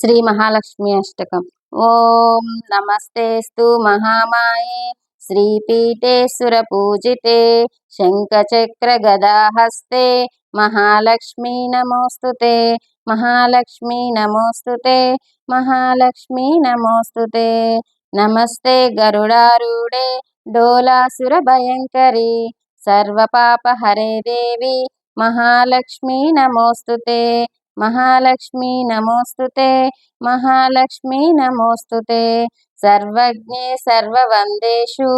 శ్రీ మహాలక్ష్మి అష్టకం. ఓం నమస్తేస్తు మహామాయే. శ్రీపీఠేశ్వర పూజితే. శంఖచక్ర గదాహస్తే. మహాలక్ష్మీ నమోస్తుతే. మహాలక్ష్మీ నమోస్తుతే. మహాలక్ష్మీ నమోస్తుతే. నమస్తే గరుడారూఢే. డోలాసుర భయంకరి. సర్వపాప హరే దేవి. మహాలక్ష్మీ నమోస్తుతే. మహాలక్ష్మీ నమోస్తుతే మహాలక్ష్మీ నమోస్తుతే. సర్వజ్ఞే సర్వవందేషు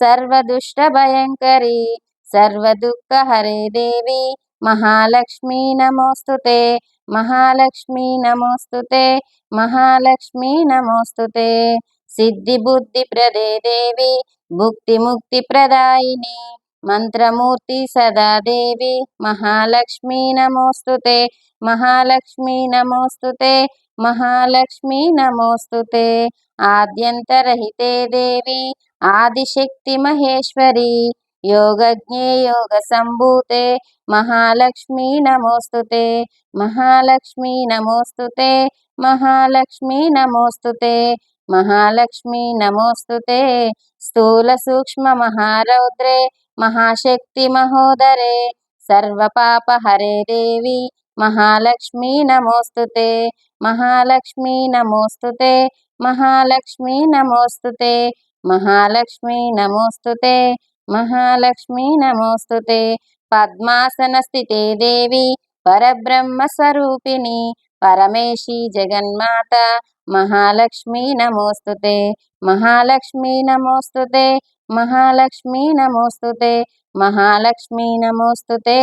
సర్వదుష్టభయంకరి సర్వదుఃఖహరే దేవి మహాలక్ష్మీ నమోస్తుతే మహాలక్ష్మీ నమోస్తుతే మహాలక్ష్మీ నమోస్తుతే. సిద్ధిబుద్ధిప్రదే దేవి భుక్తిముక్తిప్రదాయిని మంత్రమూర్తి సదాదేవి మహాలక్ష్మీ నమోస్తుతే. మహాలక్ష్మీ నమోస్తుతే మహాలక్ష్మీ నమోస్తుతే ఆద్యంతరహితే దేవి ఆదిశక్తి మహేశ్వరి యోగజ్ఞే యోగ సంభూతే మహాలక్ష్మీ నమోస్తుతే మహాలక్ష్మీ నమోస్తుతే మహాలక్ష్మీ నమోస్తుతే మహాలక్ష్మీ నమోస్తుతే స్థూల సూక్ష్మ మహారౌద్రే మహాశక్తి మహోదరే సర్వపాపహరే దేవి మహాలక్ష్మీ నమోస్తుతే మహాలక్ష్మీ నమోస్తుతే మహాలక్ష్మీ నమోస్తుతే మహాలక్ష్మీ నమోస్తుతే మహాలక్ష్మీ నమోస్తుతే పద్మాసన స్థితే దేవి పరబ్రహ్మ స్వరూపిణి పరమేశి జగన్మాత మహాలక్ష్మీ నమోస్తుతే మహాలక్ష్మీ నమోస్తుతే మహాలక్ష్మీ నమోస్తుతే మహాలక్ష్మీ నమోస్తుతే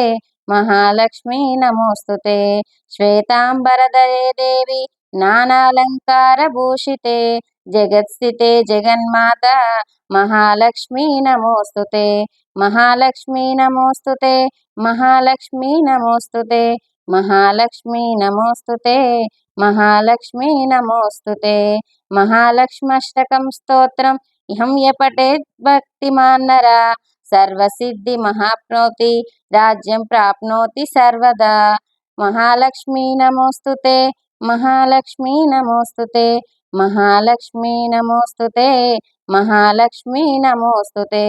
మహాలక్ష్మీ నమోస్తుతే శ్వేతాంబరదయే దేవి నానాలంకారభూషితే జగత్స్థితే జగన్మాత మహాలక్ష్మీ నమోస్తుతే మహాలక్ష్మీ నమోస్తుతే మహాలక్ష్మీ నమోస్తుతే మహాలక్ష్మీ నమోస్తుతే మహాలక్ష్మీ నమోస్తుతే మహాలక్ష్మష్టకం స్తోత్రం ఇహం యపటేత్ భక్తిమాన్నరా సర్వసిద్ధి మహాప్నోతి రాజ్యం ప్రాప్నోతి సర్వదా మహాలక్ష్మీ నమోస్తుతే మహాలక్ష్మీ నమోస్తుతే మహాలక్ష్మీ నమోస్తుతే మహాలక్ష్మీ నమోస్తుతే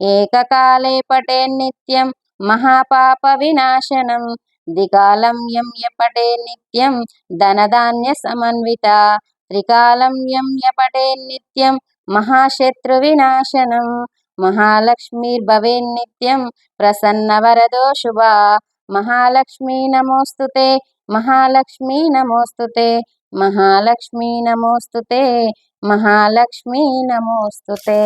ఏకకాలే పటే నిత్యం మహాపాప వినాశనం దికాలం యం యపటే నిత్యం ధనధాన్య సమన్విత త్రికాలం యం యపటే నిత్యం మహాశత్రు వినాశనం మహాలక్ష్మీర్భవేన్నిత్యం ప్రసన్నవరదో శుభ మహాలక్ష్మీ నమోస్తుతే మహాలక్ష్మీ నమోస్తుతే మహాలక్ష్మీ నమోస్తుతే మహాలక్ష్మీ నమోస్తుతే